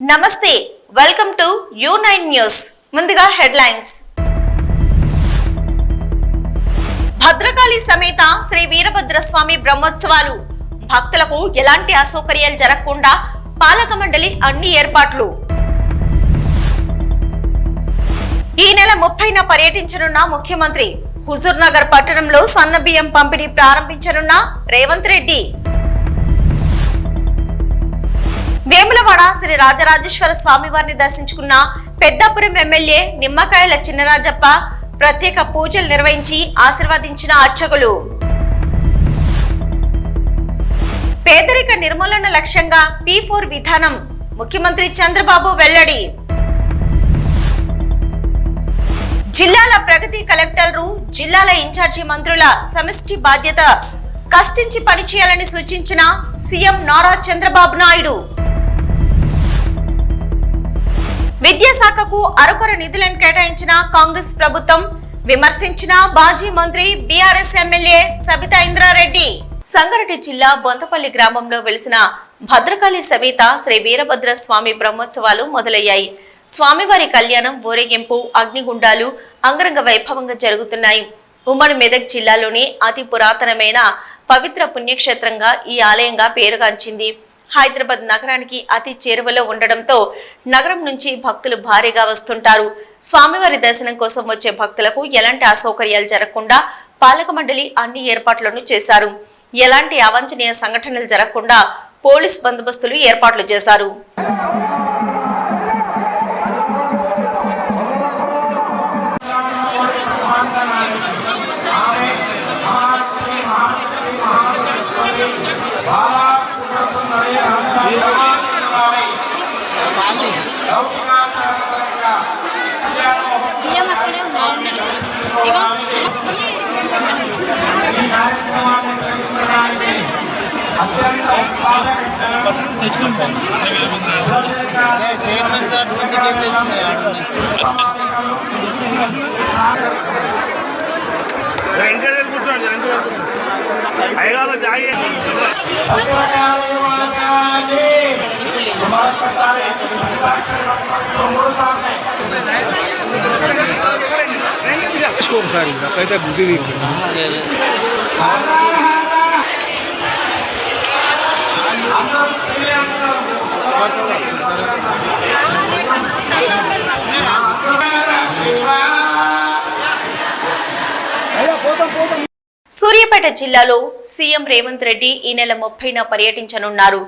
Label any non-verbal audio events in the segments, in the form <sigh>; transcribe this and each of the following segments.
నమస్తే welcome to U nine news ముందుగా headlines Bhadrakali సమేత శ్రీ వీరభద్రస్వామి బ్రహ్మోత్సవాలు. భక్తులకు ఎలాంటి అసౌకర్యాలు జరగకుండా పాలక మండలి అన్ని ఏర్పాట్లు. ఈ నెల ముప్పైన పర్యటించనున్న ముఖ్యమంత్రి. హుజూర్ నగర్ పట్టణంలో సన్నబియ్యం పంపిణీ ప్రారంభించనున్న రేవంత్ రెడ్డి. వేములవాడ శ్రీ రాజరాజేశ్వర స్వామి వారిని దర్శించుకున్న పెద్దాపురం ఎమ్మెల్యే నిమ్మకాయల చిన్నరాజప్ప ప్రత్యేక పూజలు నిర్వహించి ఆశీర్వదించిన అర్చకులు. పేదరిక నిర్మూలన లక్ష్యంగా పి ఫోర్ విధానం ముఖ్యమంత్రి చంద్రబాబు వెల్లడి. జిల్లాల ప్రగతి కలెక్టర్లు జిల్లాల ఇన్ఛార్జి మంత్రుల సమిష్టి బాధ్యత. కష్టించి పనిచేయాలని సూచించిన సీఎం నారా చంద్రబాబు నాయుడు. విద్యాశాఖకు అరకొర నిధులను కేటాయించిన కాంగ్రెస్ ప్రభుత్వం విమర్శించిన మాజీ మంత్రి బీఆర్ఎస్ ఎమ్మెల్యే సబితా ఇంద్రారెడ్డి. సంగారెడ్డి జిల్లా బొంతపల్లి గ్రామంలో వెలిసిన భద్రకాళి సమేత శ్రీ వీరభద్ర స్వామి బ్రహ్మోత్సవాలు మొదలయ్యాయి. స్వామివారి కళ్యాణం ఊరేగింపు అగ్నిగుండాలు అంగరంగ వైభవంగా జరుగుతున్నాయి. ఉమ్మడి మెదక్ జిల్లాలోని అతి పురాతనమైన పవిత్ర పుణ్యక్షేత్రంగా ఈ ఆలయంగా పేరుగాంచింది. హైదరాబాద్ నగరానికి అతి చేరువలో ఉండడంతో నగరం నుంచి భక్తులు భారీగా వస్తుంటారు. స్వామివారి దర్శనం కోసం వచ్చే భక్తులకు ఎలాంటి అసౌకర్యాలు జరగకుండా పాలక మండలి అన్ని ఏర్పాట్లను చేశారు. ఎలాంటి అవాంఛనీయ సంఘటనలు జరగకుండా పోలీస్ బందోబస్తులు ఏర్పాట్లు చేశారు సీఎం అక్కడే ఉన్నాడు ఇగో చైర్మన్ సార్ ఇంటికి తెచ్చింది ఆడుంది కూర్చోండి అట్లయితే బుద్ధి తీరుతుంది సూర్యాపేట జిల్లాలో సీఎం రేవంత్ రెడ్డి ఈ నెల ముప్పైన పర్యటించనున్నారు.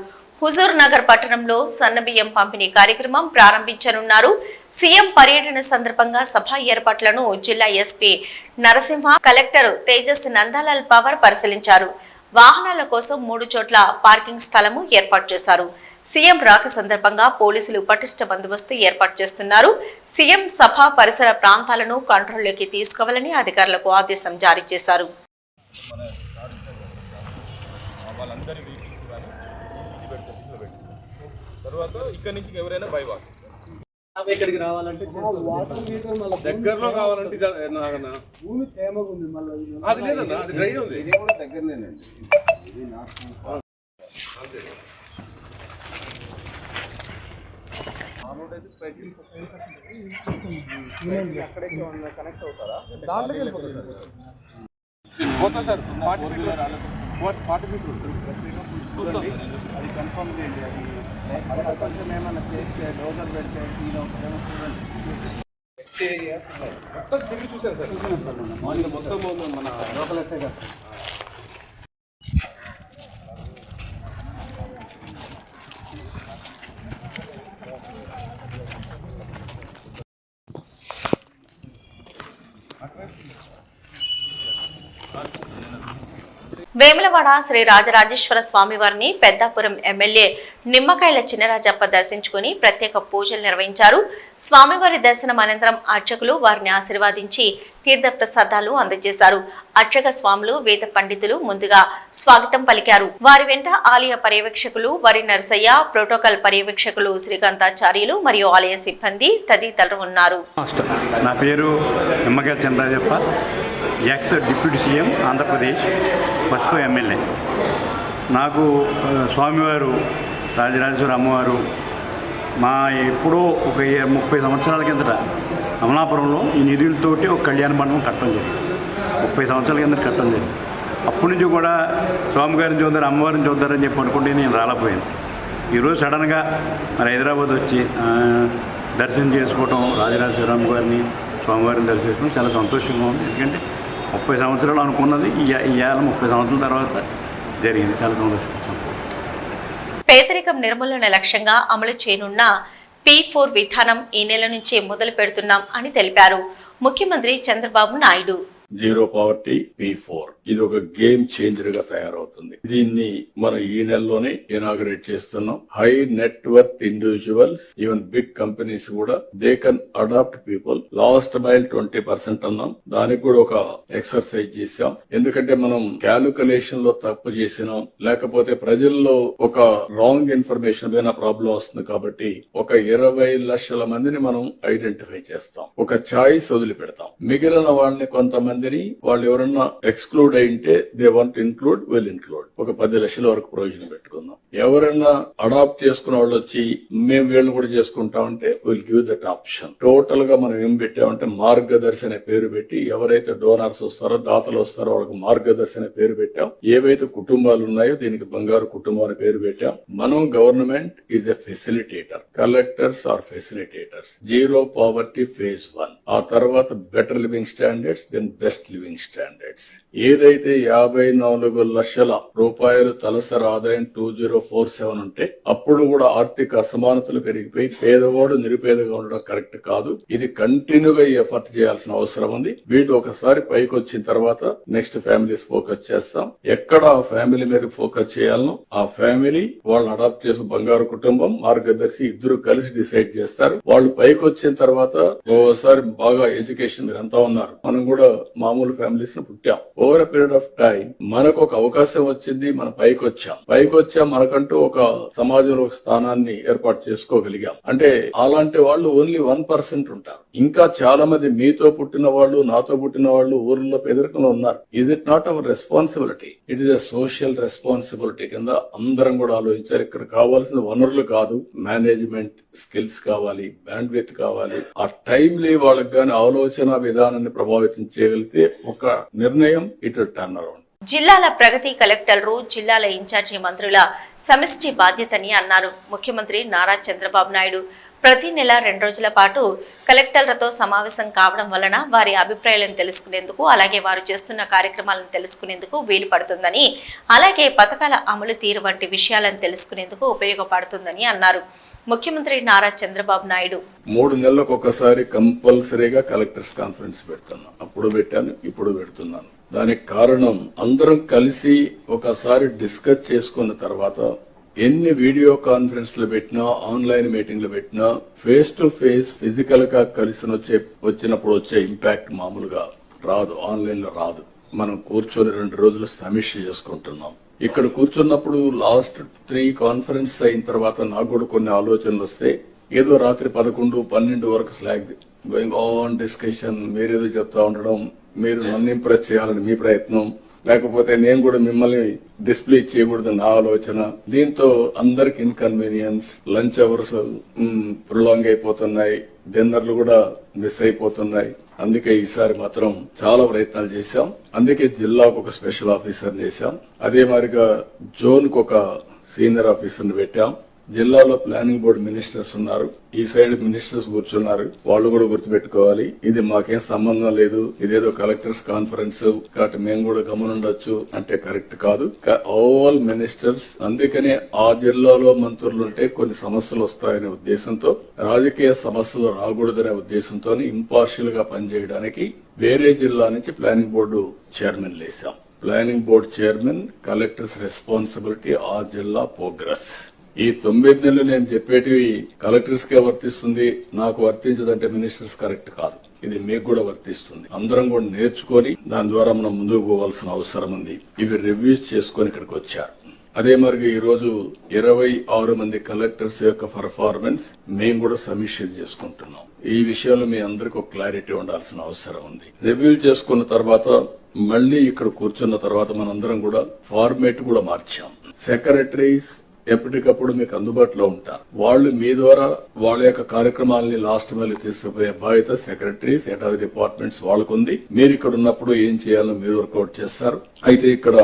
హుజూర్ నగర్ పట్టణంలో సన్నబియ్యం పంపిణీ కార్యక్రమం ప్రారంభించనున్నారు. సీఎం పర్యటన సందర్భంగా సభ ఏర్పాట్లను జిల్లా ఎస్పీ నరసింహ కలెక్టర్ తేజస్ నందాలాల్ పవర్ పరిశీలించారు. వాహనాల కోసం మూడు చోట్ల పార్కింగ్ స్థలము ఏర్పాటు చేశారు. సీఎం రాక సందర్భంగా పోలీసులు పటిష్ట బందోబస్తు ఏర్పాటు చేస్తున్నారు. సీఎం సభ పరిసర ప్రాంతాలను కంట్రోల్లోకి తీసుకోవాలని అధికారులకు ఆదేశం జారీ చేశారు. తర్వాత ఇక్కడ నుంచి ఎవరైనా బై ఇక్కడికి రావాలంటే దగ్గరలో కావాలంటే ఇది నాగన్నా. భూమి తేమగా ఉంది మళ్ళీ అది లేదన్నా అది డ్రై ఉంది. పోతా sir. Forty meter forty meter చూడండి అది కన్ఫర్మ్ చేయండి. అది కొంచెం ఏమైనా చేస్తే డోజర్ పెడితే ఈయన చూడండి. మొత్తం తిరిగి చూసాను సార్. చూసాను సార్ మొత్తం మన లోకల్ ఎస్ఐ గారు. వేములవాడ శ్రీ రాజరాజేశ్వర స్వామి వారిని పెద్దాపురం ఎమ్మెల్యే నిమ్మకాయల చిన్నరాజప్ప దర్శించుకుని ప్రత్యేక పూజలు నిర్వహించారు. స్వామివారి దర్శనం అనంతరం అర్చకులు వారిని ఆశీర్వాదించి తీర్థ ప్రసాదాలు అందజేశారు. అర్చక స్వాములు వేద పండితులు ముందుగా స్వాగతం పలికారు. వారి వెంట ఆలయ పర్యవేక్షకులు వరి నరసయ్య ప్రోటోకాల్ పర్యవేక్షకులు శ్రీకాంతాచార్యులు మరియు ఆలయ సిబ్బంది తదితరులు ఉన్నారు. నా పేరు Nimmakaya Chandrajappa ex deputy CM Andhra Pradesh పసుపు ఎమ్మెల్యే. నాకు స్వామివారు రాజరాజేశ్వర అమ్మవారు మా ఎప్పుడో ఒక ముప్పై సంవత్సరాల కిందట అమలాపురంలో ఈ నిధులతోటి ఒక కళ్యాణ మండపం కట్టడం జరిగింది. ముప్పై సంవత్సరాల కింద కట్టడం జరిగింది. అప్పటి నుంచి కూడా స్వామివారిని చూద్దారు అమ్మవారిని చూద్దారని చెప్పి అనుకుంటే నేను రాలేకపోయాను. ఈరోజు సడన్గా మరి హైదరాబాద్ వచ్చి దర్శనం చేసుకోవటం రాజరాజేశ్వరరామ్ గారిని స్వామివారిని దర్శనం చేసుకోవడం చాలా సంతోషంగా ఉంది. ఎందుకంటే ముప్పై సంవత్సరాలు అనుకున్నది ఇవాళ ముప్పై సంవత్సరాల తర్వాత జరిగింది. చాలా సంతోషం. పేదరికం నిర్మూలన లక్ష్యంగా అమలు చేయనున్న పీ ఫోర్ విధానం ఈ నెల నుంచే మొదలు పెడుతున్నాం అని తెలిపారు. ముఖ్యమంత్రి Chandrababu Naidu. Zero poverty P four. ఇది ఒక గేమ్ చేంజర్గా తయారవుతుంది. దీన్ని మనం ఈ నెలలోనే ఇనాగరేట్ చేస్తున్నాం. High network individuals even big companies కూడా they can adopt people last mile twenty percent అన్నాం. దానికి కూడా ఒక ఎక్సర్సైజ్ చేశాం. ఎందుకంటే మనం క్యాలిక్యులేషన్లో తప్పు చేసినాం. లేకపోతే ప్రజల్లో ఒక రాంగ్ ఇన్ఫర్మేషన్ పైన ప్రాబ్లం వస్తుంది కాబట్టి ఒక ఇరవై లక్షల మందిని మనం ఐడెంటిఫై చేస్తాం. ఒక ఛాయిస్ వదిలిపెడతాం. మిగిలిన వాళ్ళని కొంతమంది కొంతమందిని వాళ్ళు ఎవరన్నా exclude అయింటే they want include will include. ఒక పది లక్షల వరకు ప్రయోజనం పెట్టుకుందాం. ఎవరైనా అడాప్ట్ చేసుకున్న వాళ్ళు వచ్చి మేము వీళ్ళు కూడా చేసుకుంటామంటే విల్ గివ్ దట్ ఆప్షన్. టోటల్గా మనం ఏం పెట్టామంటే మార్గదర్శి అనే పేరు పెట్టి ఎవరైతే డోనర్స్ వస్తారో దాతలు వస్తారో వాళ్ళకి మార్గదర్శి అనే పేరు పెట్టాం. ఏవైతే కుటుంబాలు ఉన్నాయో దీనికి బంగారు కుటుంబం అనే పేరు పెట్టాం. మనం government is a facilitator collectors are facilitators zero poverty phase one ఆ తర్వాత better living standards then best living standards ఏదైతే యాభై నాలుగు లక్షల రూపాయలు తలసరి ఆదాయం టూ జీరో ఫోర్ సెవెన్ ఉంటే అప్పుడు కూడా ఆర్థిక అసమానతలు పెరిగిపోయి పేదవాడు నిరుపేదగా ఉండడం కరెక్ట్ కాదు. ఇది కంటిన్యూగా ఎఫర్ట్ చేయాల్సిన అవసరం ఉంది. వీళ్ళు ఒకసారి పైకి వచ్చిన తర్వాత నెక్స్ట్ ఫ్యామిలీస్ ఫోకస్ చేస్తాం. ఎక్కడ ఆ ఫ్యామిలీ మీద ఫోకస్ చేయాలనో ఆ ఫ్యామిలీ వాళ్ళు అడాప్ట్ చేసిన బంగారు కుటుంబం మార్గదర్శి ఇద్దరు కలిసి డిసైడ్ చేస్తారు. వాళ్ళు పైకి వచ్చిన తర్వాత ఓసారి బాగా ఎడ్యుకేషన్ ఎంత ఉన్నారు. మనం కూడా మామూలు ఫ్యామిలీస్లో పుట్టాం. ఓవర్ పీరియడ్ ఆఫ్ టైం మనకు ఒక అవకాశం వచ్చింది మనం పైకి వచ్చాం పైకి వచ్చా మనకంటూ ఒక సమాజంలో ఒక స్థానాన్ని ఏర్పాటు చేసుకోగలిగాం. అంటే అలాంటి వాళ్ళు ఓన్లీ వన్ పర్సెంట్ ఉంటారు. ఇంకా చాలా మంది మీతో పుట్టిన వాళ్ళు నాతో పుట్టిన వాళ్ళు ఊర్లో పేదరికంలో ఉన్నారు. Is it not our responsibility it is a social responsibility కింద అందరం కూడా ఆలోచించారు ఇక్కడ కావాల్సిన వనరులు కాదు మేనేజ్మెంట్ స్కిల్స్ కావాలి బ్యాండ్ విత్ కావాలి. ఆ టైంలీ వాళ్ళకి గాని ఆలోచన విధానాన్ని ప్రభావితం చేయగలిగితే ఒక నిర్ణయం ఇటు టర్న్ అరౌండ్ జిల్లాల ప్రగతి కలెక్టర్లు జిల్లాల ఇన్ఛార్జి మంత్రుల సమిష్టి బాధ్యతని అన్నారు ముఖ్యమంత్రి నారా చంద్రబాబు నాయుడు. ప్రతి నెల రెండు రోజుల పాటు కలెక్టర్లతో సమావేశం కావడం వలన వారి అభిప్రాయాలను తెలుసుకునేందుకు అలాగే వారు చేస్తున్న కార్యక్రమాలను తెలుసుకునేందుకు వీలు పడుతుందని అలాగే పథకాల అమలు తీరు వంటి విషయాలను తెలుసుకునేందుకు ఉపయోగపడుతుందని అన్నారు. ముఖ్యమంత్రి నారా చంద్రబాబు నాయుడు. మూడు నెలలకు ఒకసారి కంపల్సరీగా కలెక్టర్స్ కాన్ఫరెన్స్ పెడుతున్నాం అప్పుడు పెట్టాను ఇప్పుడు పెడుతున్నాను. దానికి కారణం అందరం కలిసి ఒకసారి డిస్కస్ చేసుకున్న తర్వాత ఎన్ని వీడియో కాన్ఫరెన్స్లు పెట్టినా ఆన్లైన్ మీటింగ్లు పెట్టినా ఫేస్ టు ఫేస్ ఫిజికల్గా కలిసి వచ్చినప్పుడు వచ్చే ఇంపాక్ట్ మామూలుగా రాదు ఆన్లైన్లో రాదు. మనం కూర్చొని రెండు రోజులు సమీక్ష చేసుకుంటున్నాం. ఇక్కడ కూర్చున్నప్పుడు లాస్ట్ త్రీ కాన్ఫరెన్స్ అయిన తర్వాత నాకు కూడా కొన్ని ఆలోచనలు వస్తే ఏదో రాత్రి పదకొండు పన్నెండు వరకు స్లాగ్ గోయింగ్ ఆన్ డిస్కషన్ మీరేదో చెప్తా ఉండడం మీరు నన్ను ఇంప్రెస్ చేయాలని మీ ప్రయత్నం లేకపోతే నేను కూడా మిమ్మల్ని డిస్ప్లే చేయకూడదు నా ఆలోచన. దీంతో అందరికి ఇన్కన్వీనియన్స్ లంచ్ అవర్స్ ప్రొలాంగ్ అయిపోతున్నాయి డిన్నర్లు కూడా మిస్ అయిపోతున్నాయి. అందుకే ఈసారి మాత్రం చాలా ప్రయత్నాలు చేశాం. అందుకే జిల్లాకు ఒక స్పెషల్ ఆఫీసర్ చేశాం అదే మాదిరిగా జోన్కు ఒక సీనియర్ ఆఫీసర్ పెట్టాం. జిల్లాలో ప్లానింగ్ బోర్డు మినిస్టర్స్ ఉన్నారు. ఈ సైడ్ మినిస్టర్స్ కూర్చున్నారు. వాళ్ళు కూడా గుర్తుపెట్టుకోవాలి. ఇది మాకేం సంబంధం లేదు. ఇదేదో కలెక్టర్స్ కాన్ఫరెన్స్. కాబట్టి మేము కూడా గమనుండొచ్చు అంటే కరెక్ట్ కాదు. All ministers. అందుకనే ఆ జిల్లాలో మంత్రులుంటే కొన్ని సమస్యలు వస్తాయనే ఉద్దేశంతో రాజకీయ సమస్యలు రాకూడదనే ఉద్దేశంతో ఇంపార్షియల్గా పనిచేయడానికి వేరే జిల్లా నుంచి planning board chairman లేసాం planning board chairman collectors responsibility ఆ జిల్లా ప్రోగ్రెస్ ఈ తొమ్మిది నెలలు నేను చెప్పేటివి కలెక్టర్స్ కే వర్తిస్తుంది నాకు వర్తించదంటే మినిస్టర్స్ కరెక్ట్ కాదు. ఇది మీకు కూడా వర్తిస్తుంది. అందరం కూడా నేర్చుకొని దాని ద్వారా మనం ముందుకు పోవాల్సిన అవసరం ఉంది. ఇవి రివ్యూస్ చేసుకొని ఇక్కడికి వచ్చారు. అదే మరి ఈ రోజు ఇరవై ఆరు మంది కలెక్టర్స్ యొక్క పర్ఫార్మెన్స్ మేము కూడా సమీక్ష చేసుకుంటున్నాం. ఈ విషయంలో మీ అందరికి ఒక క్లారిటీ ఉండాల్సిన అవసరం ఉంది. రివ్యూ చేసుకున్న తర్వాత మళ్ళీ ఇక్కడ కూర్చున్న తర్వాత మనందరం కూడా ఫార్మేట్ కూడా మార్చాం. సెక్రటరీస్ ఎప్పటికప్పుడు మీకు అందుబాటులో ఉంటారు వాళ్ళు మీ ద్వారా వాళ్ళ యొక్క కార్యక్రమాలని లాస్ట్ మైల్ తీసుకుపోయే బాధ్యత సెక్రటరీస్ ఎటాది ఆఫ్ డిపార్ట్మెంట్స్ వాళ్ళకుంది. మీరు ఇక్కడ ఉన్నప్పుడు ఏం చేయాలో మీరు వర్కౌట్ చేస్తారు. అయితే ఇక్కడ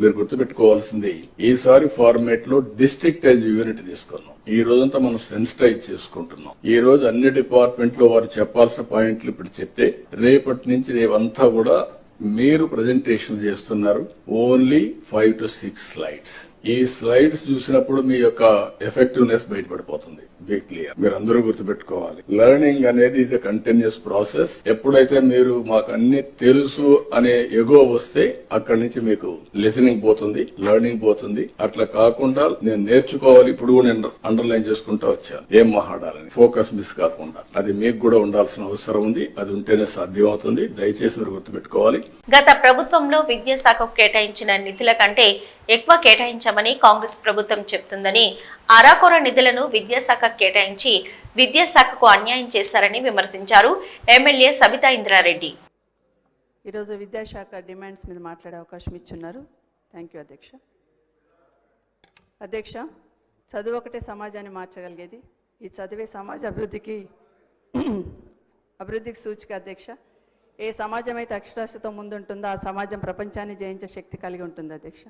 మీరు గుర్తుపెట్టుకోవాల్సింది ఈసారి ఫార్మేట్లో డిస్ట్రిక్ట్ యూనిట్ తీసుకున్నాం. ఈ రోజంతా మనం సెన్సిటైజ్ చేసుకుంటున్నాం. ఈ రోజు అన్ని డిపార్ట్మెంట్లో వారు చెప్పాల్సిన పాయింట్లు ఇప్పుడు చెప్తే రేపటి నుంచి రేవంతా కూడా మీరు ప్రజెంటేషన్ చేస్తున్నారు only five to six slides. ఈ స్లైడ్స్ చూసినప్పుడు మీ యొక్క ఎఫెక్టివ్నెస్ బయటపడిపోతుంది. బీ క్లియర్ మీరు అందరూ గుర్తుపెట్టుకోవాలి. లెర్నింగ్ అనేది ఇది కంటిన్యూస్ ప్రాసెస్ ఎప్పుడైతే మీరు మాకు అన్ని తెలుసు అనే ఎగో వస్తే అక్కడి నుంచి మీకు లిసనింగ్ పోతుంది లెర్నింగ్ పోతుంది. అట్లా కాకుండా నేను నేర్చుకోవాలి ఇప్పుడు కూడా నేను అండర్లైన్ చేసుకుంటూ వచ్చాను. ఏం మహాడాలని ఫోకస్ మిస్ కాకుండా. అది మీకు కూడా ఉండాల్సిన అవసరం ఉంది. అది ఉంటేనే సాధ్యం అవుతుంది దయచేసి మీరు గుర్తుపెట్టుకోవాలి. గత ప్రభుత్వంలో విద్యాశాఖకు కేటాయించిన నిధుల కంటే ఎక్కువ కేటాయించామని కాంగ్రెస్ ప్రభుత్వం చెప్తుందని. అరాకొర నిధులను విద్యాశాఖ కేటాయించి విద్యాశాఖకు అన్యాయం చేశారని విమర్శించారు ఎమ్మెల్యే సబితా ఇంద్రారెడ్డి. ఈరోజు విద్యాశాఖ డిమాండ్స్ మీద మాట్లాడే అవకాశం ఇచ్చున్నారు. థ్యాంక్ యూ అధ్యక్ష. అధ్యక్ష చదువు ఒకటే సమాజాన్ని మార్చగలిగేది. ఈ చదివే సమాజ అభివృద్ధికి <clears throat> అభివృద్ధికి సూచిక అధ్యక్ష. ఏ సమాజం అయితే అక్షరాస్యతో ముందుంటుందో ఆ సమాజం ప్రపంచాన్ని జయించే శక్తి కలిగి ఉంటుంది అధ్యక్ష.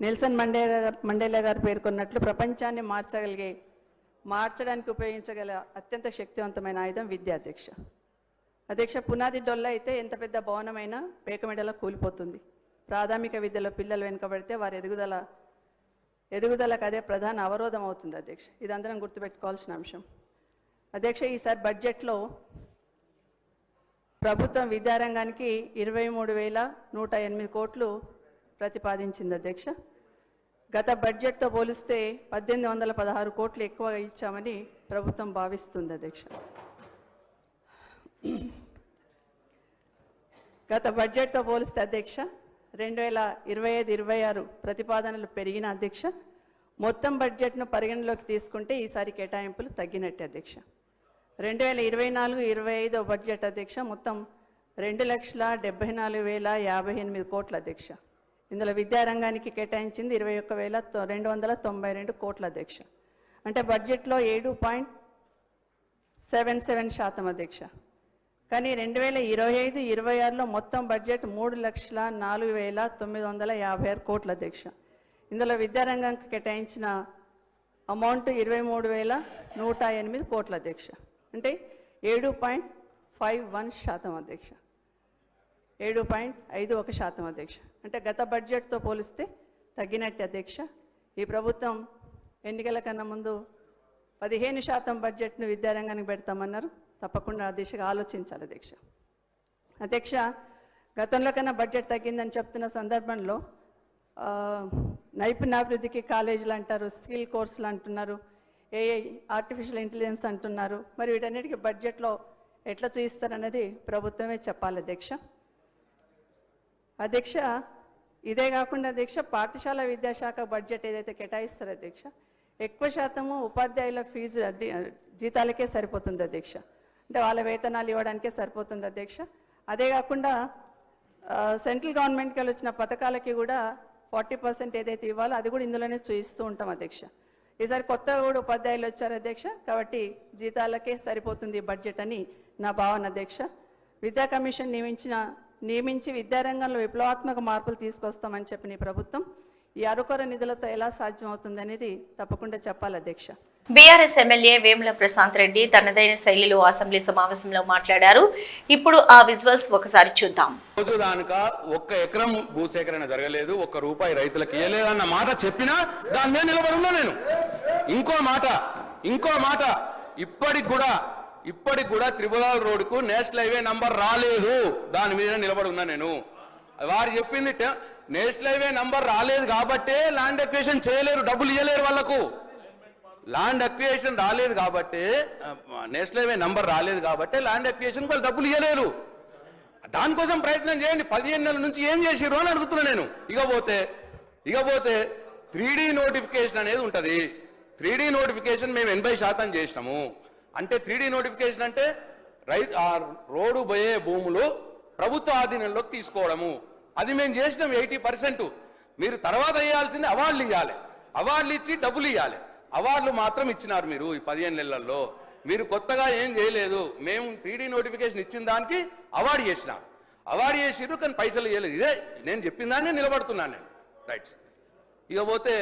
నెల్సన్ మండేలా మండేలా గారు పేర్కొన్నట్లు ప్రపంచాన్ని మార్చగలిగే మార్చడానికి ఉపయోగించగల అత్యంత శక్తివంతమైన ఆయుధం విద్య అధ్యక్ష అధ్యక్ష పునాది డొల్ల అయితే ఎంత పెద్ద భవనమైనా పేకమెడలో కూలిపోతుంది. ప్రాథమిక విద్యలో పిల్లలు వెనుకబడితే వారి ఎదుగుదల ఎదుగుదలకు అదే ప్రధాన అవరోధం అవుతుంది అధ్యక్ష. ఇదందరం గుర్తుపెట్టుకోవాల్సిన అంశం. అధ్యక్ష ఈసారి బడ్జెట్లో ప్రభుత్వం విద్యారంగానికి ఇరవై మూడు వేల నూట ఎనిమిది కోట్లు ప్రతిపాదించింది అధ్యక్ష. గత బడ్జెట్తో పోలిస్తే పద్దెనిమిది వందల పదహారు కోట్లు ఎక్కువ ఇచ్చామని ప్రభుత్వం భావిస్తుంది అధ్యక్ష. గత బడ్జెట్తో పోలిస్తే అధ్యక్ష రెండు వేల ఇరవై ఐదు ఇరవై ఆరు ప్రతిపాదనలు పెరిగిన అధ్యక్ష మొత్తం బడ్జెట్ను పరిగణలోకి తీసుకుంటే ఈసారి కేటాయింపులు తగ్గినట్టే అధ్యక్ష. రెండు వేల ఇరవై నాలుగు ఇరవై ఐదో బడ్జెట్ అధ్యక్ష మొత్తం రెండు లక్షల డెబ్బై నాలుగు వేల యాభై ఎనిమిది కోట్ల అధ్యక్ష. ఇందులో విద్యారంగానికి కేటాయించింది ఇరవై ఒక్క వేల తొ- రెండు వందల తొంభై రెండు కోట్ల అధ్యక్ష. అంటే బడ్జెట్లో ఏడు పాయింట్ సెవెన్ సెవెన్ శాతం అధ్యక్ష. కానీ రెండు వేల ఇరవై ఐదు ఇరవై ఆరులో మొత్తం బడ్జెట్ మూడు లక్షల నాలుగు వేల తొమ్మిది వందల యాభై ఆరు కోట్ల అధ్యక్ష. ఇందులో విద్యారంగానికి కేటాయించిన అమౌంట్ ఇరవై మూడు వేల నూట ఎనిమిది కోట్ల అధ్యక్ష. అంటే ఏడు పాయింట్ ఫైవ్ వన్ శాతం అధ్యక్ష. ఏడు పాయింట్ ఐదు ఒక శాతం అధ్యక్ష. అంటే గత బడ్జెట్తో పోలిస్తే తగ్గినట్టే అధ్యక్ష. ఈ ప్రభుత్వం ఎన్నికల కన్నా ముందు పదిహేను శాతం బడ్జెట్ను విద్యారంగానికి పెడతామన్నారు. తప్పకుండా ఆ దిశగా ఆలోచించాలి అధ్యక్ష. అధ్యక్ష గతంలో కన్నా బడ్జెట్ తగ్గిందని చెప్తున్న సందర్భంలో నైపుణ్యాభివృద్ధికి కాలేజీలు అంటారు స్కిల్ కోర్సులు అంటున్నారు ఏఐ ఆర్టిఫిషియల్ ఇంటెలిజెన్స్ అంటున్నారు. మరి వీటన్నిటికీ బడ్జెట్లో ఎట్లా చూయిస్తారనేది ప్రభుత్వమే చెప్పాలి అధ్యక్ష. అధ్యక్ష ఇదే కాకుండా అధ్యక్ష పాఠశాల విద్యాశాఖ బడ్జెట్ ఏదైతే కేటాయిస్తారో అధ్యక్ష ఎక్కువ శాతము ఉపాధ్యాయుల ఫీజు జీతాలకే సరిపోతుంది అధ్యక్ష అంటే వాళ్ళ వేతనాలు ఇవ్వడానికే సరిపోతుంది అధ్యక్ష అదే కాకుండా సెంట్రల్ గవర్నమెంట్కి వెళ్ళి వచ్చిన పథకాలకి కూడా ఫార్టీ పర్సెంట్ ఏదైతే ఇవ్వాలో అది కూడా ఇందులోనే చూయిస్తూ ఉంటాం అధ్యక్ష ఈసారి కొత్తగా కూడా ఉపాధ్యాయులు వచ్చారు అధ్యక్ష కాబట్టి జీతాలకే సరిపోతుంది బడ్జెట్ అని నా భావన అధ్యక్ష విద్యా కమిషన్ నియమించిన నియమించి విద్యారంగంలో విప్లవాత్మక మార్పులు తీసుకొస్తామని చెప్పిన ఈ ప్రభుత్వం ఈ అరుకొర నిధులతో ఎలా సాధ్యమవుతుంది అనేది తప్పకుండా చెప్పాలి అధ్యక్ష. బీఆర్ఎస్ ఎమ్మెల్యే వేముల ప్రశాంత్ రెడ్డి తనదైన శైలిలో అసెంబ్లీ సమావేశంలో మాట్లాడారు. ఇప్పుడు ఆ విజువల్స్ ఒకసారి చూద్దాం. రోజు దానిక ఒక్క ఎకరం భూసేకరణ జరగలేదు ఒక్క రూపాయి రైతులకు ఇవ్వలేదన్న మాట చెప్పినా దాని మీద నిలబడి ఉన్నా నేను. ఇంకో మాట ఇంకో మాట. ఇప్పటికి కూడా ఇప్పటికి కూడా త్రిపురాల రోడ్డుకు నేషనల్ హైవే నంబర్ రాలేదు. దాని మీద నిలబడి ఉన్నా నేను. వారు చెప్పింది నేషనల్ హైవే నంబర్ రాలేదు కాబట్టే ల్యాండ్ అక్వేషన్ చేయలేరు డబ్బులు ఇవ్వలేరు వాళ్ళకు. ల్యాండ్ అక్వియేషన్ రాలేదు కాబట్టి నేషనల్ హైవే నంబర్ రాలేదు కాబట్టి ల్యాండ్ అక్వియేషన్ వాళ్ళు డబ్బులు ఇవ్వలేరు దానికోసం ప్రయత్నం చేయండి. పదిహేను నెలల నుంచి ఏం చేసిర్రు అని అడుగుతున్నా నేను. ఇకపోతే ఇకపోతే త్రీ నోటిఫికేషన్ అనేది ఉంటుంది. త్రీ నోటిఫికేషన్ మేము ఎనభై శాతం చేసినాము. అంటే త్రీ నోటిఫికేషన్ అంటే రై రోడ్డు పోయే భూములు ప్రభుత్వ ఆధీనంలోకి తీసుకోవడము. అది మేము చేసినాం ఎయిటీ పర్సెంట్. మీరు తర్వాత వేయాల్సింది అవార్డులు ఇవ్వాలి అవార్డులు ఇచ్చి డబ్బులు ఇవ్వాలి అవార్డులు మాత్రం ఇచ్చినారు మీరు ఈ పదిహేను నెలల్లో. మీరు కొత్తగా ఏం చేయలేదు. మేము త్రీడీ నోటిఫికేషన్ ఇచ్చిన దానికి అవార్డు చేసినాం. అవార్డు చేసిర్రు కానీ పైసలు ఇవ్వలేదు ఇదే నేను చెప్పిన దాన్ని నిలబడుతున్నాను నేను. రైట్ ఇకపోతే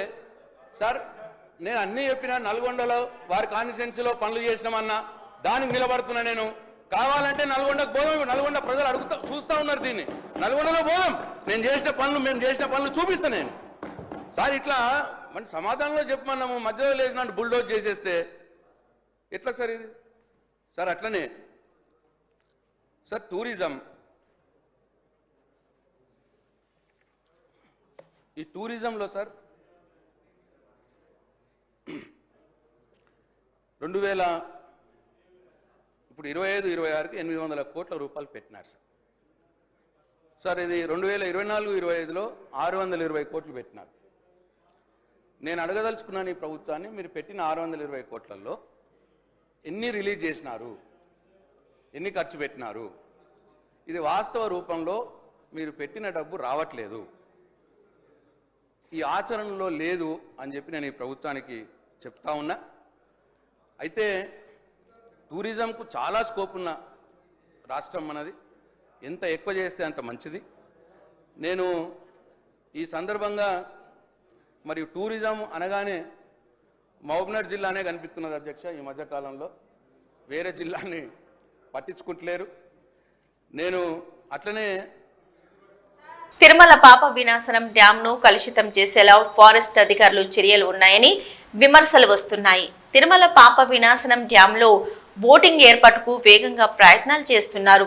సార్ నేను అన్నీ చెప్పిన నల్గొండలో వారి కాన్స్టిట్యున్సీలో పనులు చేసినామన్నా దానికి నిలబడుతున్నా నేను. కావాలంటే నల్గొండకు పోదాం నల్గొండ ప్రజలు అడుగుతా చూస్తా ఉన్నారు దీన్ని. నల్గొండలో పోదాం. నేను చేసిన పనులు మేము చేసిన పనులు చూపిస్తాను నేను. సార్ ఇట్లా మన సమాధానంలో చెప్పమన్నాము. మధ్యలో లేచినట్టు బుల్డోజ్ చేసేస్తే ఎట్లా సార్ ఇది? సార్ అట్లనే. Sir tourism. ఈ టూరిజంలో సార్ రెండు వేల ఇప్పుడు ఇరవై ఐదు ఇరవై ఆరుకి ఎనిమిది వందల కోట్ల రూపాయలు పెట్టినారు సార్. సార్ ఇది రెండు వేల ఇరవై నాలుగు ఇరవై ఐదులో ఆరు వందల ఇరవై కోట్లు పెట్టినారు. నేను అడగదలుచుకున్నాను ఈ ప్రభుత్వాన్ని మీరు పెట్టిన ఆరు వందల ఇరవై కోట్లలో ఎన్ని రిలీజ్ చేసినారు? ఎన్ని ఖర్చు పెట్టినారు? ఇది వాస్తవ రూపంలో మీరు పెట్టిన డబ్బు రావట్లేదు. ఈ ఆచరణలో లేదు అని చెప్పి నేను ఈ ప్రభుత్వానికి చెప్తా ఉన్నా. అయితే టూరిజంకు చాలా స్కోప్ ఉన్న రాష్ట్రం మనది. ఎంత ఎక్కువ చేస్తే అంత మంచిది. నేను ఈ సందర్భంగా మరియు టూరిజం అనగానే మహబూబ్నగర్ జిల్లానే కనిపిస్తున్నది అధ్యక్ష ఈ మధ్యకాలంలో వేరే జిల్లాని పట్టించుకుంటలేరు. నేను అట్లనే తిరుమల పాప వినాశనం డ్యామ్ను ను కలుషితం చేసేలా ఫారెస్ట్ అధికారులు చర్యలు ఉన్నాయని విమర్శలు వస్తున్నాయి. తిరుమల పాప వినాశనం డ్యాంలో బోటింగ్ ఏర్పాటుకు వేగంగా ప్రయత్నాలు చేస్తున్నారు.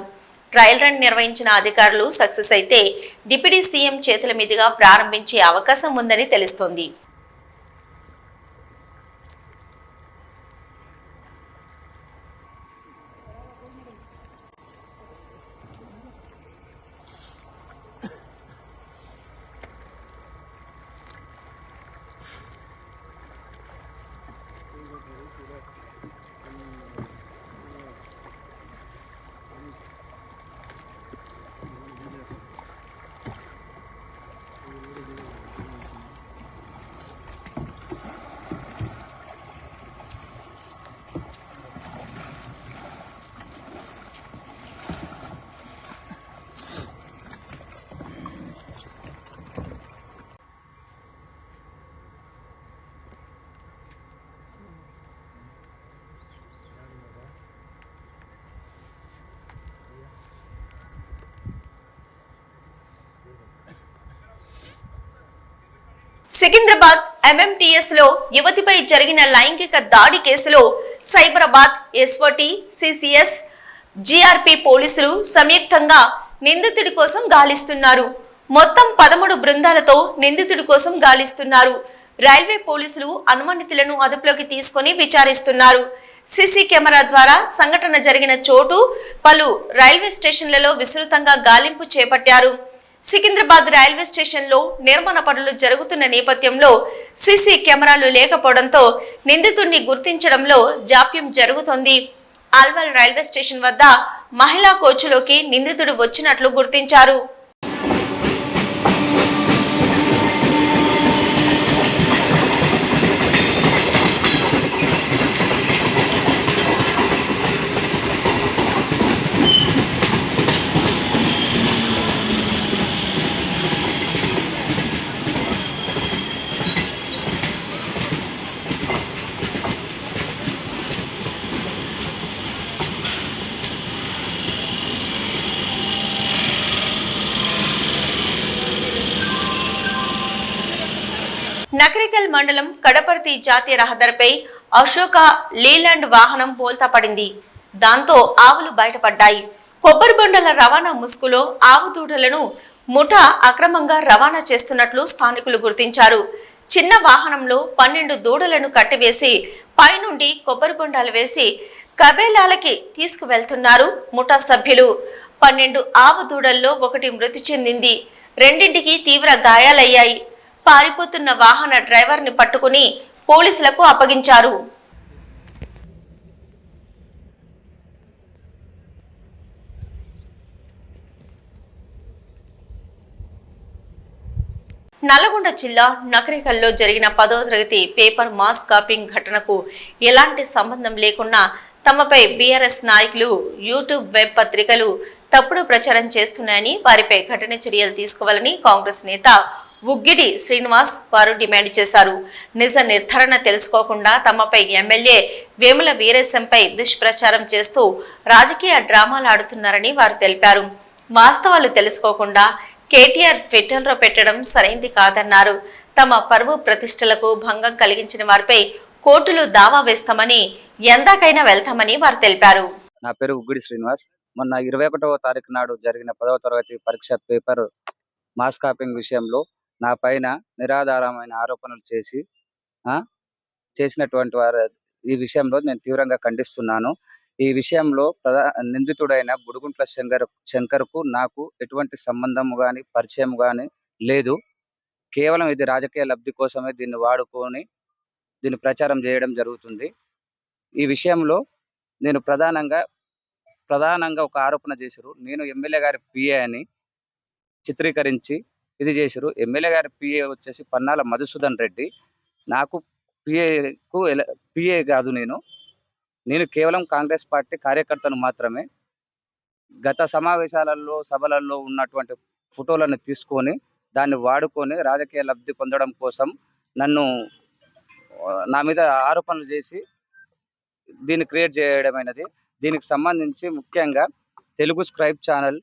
ట్రయల్ రన్ నిర్వహించిన అధికారులు సక్సెస్ అయితే డిప్యూటీ సీఎం చేతుల మీదుగా ప్రారంభించే అవకాశం ఉందని తెలుస్తోంది. సికింద్రాబాద్ ఎంఎంటీఎస్లో యువతిపై జరిగిన లైంగిక దాడి కేసులో సైబరాబాద్ ఎస్ఓటి సిసిఎస్ జిఆర్పి పోలీసులు సంయుక్తంగా నిందితుడి కోసం గాలిస్తున్నారు. మొత్తం పదమూడు బృందాలతో నిందితుడి కోసం గాలిస్తున్నారు. రైల్వే పోలీసులు అనుమానితులను అదుపులోకి తీసుకొని విచారిస్తున్నారు. సీసీ కెమెరా ద్వారా సంఘటన జరిగిన చోటు పలు రైల్వే స్టేషన్లలో విస్తృతంగా గాలింపు చేపట్టారు. సికింద్రాబాద్ రైల్వే స్టేషన్లో నిర్మాణ పనులు జరుగుతున్న నేపథ్యంలో సీసీ కెమెరాలు లేకపోవడంతో నిందితుడిని గుర్తించడంలో జాప్యం జరుగుతోంది. ఆల్వల్ రైల్వే స్టేషన్ వద్ద మహిళా కోచ్లోకి నిందితుడు వచ్చినట్లు గుర్తించారు. మండలం కడపర్తి జాతీయ రహదారిపై అశోక లీలాండ్ వాహనం బోల్తా పడింది. దాంతో ఆవులు బయటపడ్డాయి. కొబ్బరి బండల రవాణా ముసుగులో ఆవు దూడలను ముఠా అక్రమంగా రవాణా చేస్తున్నట్లు స్థానికులు గుర్తించారు. చిన్న వాహనంలో పన్నెండు దూడలను కట్టివేసి పైనుండి కొబ్బరి బొండాలు వేసి కబేలాలకి తీసుకువెళ్తున్నారు ముఠా సభ్యులు. పన్నెండు ఆవు దూడల్లో ఒకటి మృతి చెందింది. రెండింటికి తీవ్ర గాయాలయ్యాయి. పారిపోతున్న వాహన డ్రైవర్ని పట్టుకుని పోలీసులకు అప్పగించారు. నల్లగొండ జిల్లా నకరికల్లో జరిగిన పదో తరగతి పేపర్ మాస్ కాపింగ్ ఘటనకు ఎలాంటి సంబంధం లేకున్నా తమపై బీఆర్ఎస్ నాయకులు యూట్యూబ్ వెబ్ పత్రికలు తప్పుడు ప్రచారం చేస్తున్నాయని వారిపై కఠిన చర్యలు తీసుకోవాలని కాంగ్రెస్ నేత ఉగ్గిడి శ్రీనివాస్ వారు డిమాండ్ చేశారు. నిజ నిర్ధారణ తెలుసుకోకుండా తమపై ఎమ్మెల్యే వేముల వీరేశంపై దుష్ప్రచారం చేస్తూ రాజకీయ డ్రామాలు ఆడుతున్నారని వారు తెలిపారు. వాస్తవాలు తెలుసుకోకుండా కేటీఆర్ ట్విట్టర్లో పెట్టడం సరైంది కాదన్నారు. తమ పరువు ప్రతిష్టలకు భంగం కలిగించిన వారిపై కోర్టులు దావా వేస్తామని ఎందాకైనా వెళ్తామని వారు తెలిపారు. నా పేరు ఉగ్గిడి శ్రీనివాస్. మొన్న ఇరవై ఒకటవ తారీఖు నాడు జరిగిన పదవ తరగతి పరీక్ష పేపర్ మాస్ కాపింగ్ విషయంలో నా పైన నిరాధారమైన ఆరోపణలు చేసి ఆ, చేసినటువంటి వారు ఈ విషయంలో నేను తీవ్రంగా ఖండిస్తున్నాను. ఈ విషయంలో ప్రధా నిందితుడైన బుడుగుంట్ల శంకర్ శంకర్కు నాకు ఎటువంటి సంబంధం కానీ పరిచయం కానీ లేదు. కేవలం ఇది రాజకీయ లబ్ధి కోసమే దీన్ని వాడుకొని దీన్ని ప్రచారం చేయడం జరుగుతుంది. ఈ విషయంలో నేను ప్రధానంగా ప్రధానంగా ఒక ఆరోపణ చేశారు. నేను ఎమ్మెల్యే గారి పిఏ అని చిత్రీకరించి ఇది చేశారు. ఎమ్మెల్యే గారి పిఏ వచ్చేసి పన్నాల మధుసూదన్ రెడ్డి. నాకు పిఏకు పిఏ కాదు నేను. నేను కేవలం కాంగ్రెస్ పార్టీ కార్యకర్తను మాత్రమే. గత సమావేశాలలో సభలలో ఉన్నటువంటి ఫోటోలను తీసుకొని దాన్ని వాడుకొని రాజకీయ లబ్ధి పొందడం కోసం నన్ను నా మీద ఆరోపణలు చేసి దీన్ని క్రియేట్ చేయడమైనది. దీనికి సంబంధించి ముఖ్యంగా Telugu scribe channel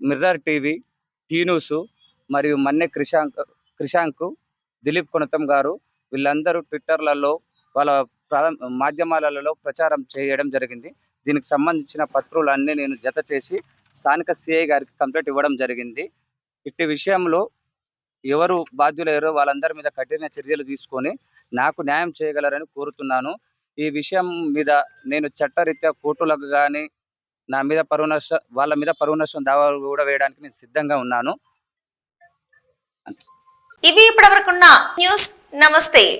mirror TV T news మరియు మన్నె క్రిషాంక్ క్రిషాంక్ దిలీప్ కొనతం గారు వీళ్ళందరూ ట్విట్టర్లలో వాళ్ళ ప్రాధ- మాధ్యమాలలో ప్రచారం చేయడం జరిగింది. దీనికి సంబంధించిన పత్రులన్నీ నేను జత చేసి స్థానిక సిఐ గారికి కంప్లైంట్ ఇవ్వడం జరిగింది. ఇట్టి విషయంలో ఎవరు బాధ్యులయ్యారో వాళ్ళందరి మీద కఠిన చర్యలు తీసుకొని నాకు న్యాయం చేయగలరని కోరుతున్నాను. ఈ విషయం మీద నేను చట్టరీత్యా కోర్టులకు కానీ నా మీద పరువు నష్టం వాళ్ళ మీద పరువు నష్టం దావాలు కూడా వేయడానికి నేను సిద్ధంగా ఉన్నాను. ఇవి ఇప్పటివరకున్న న్యూస్. నమస్తే.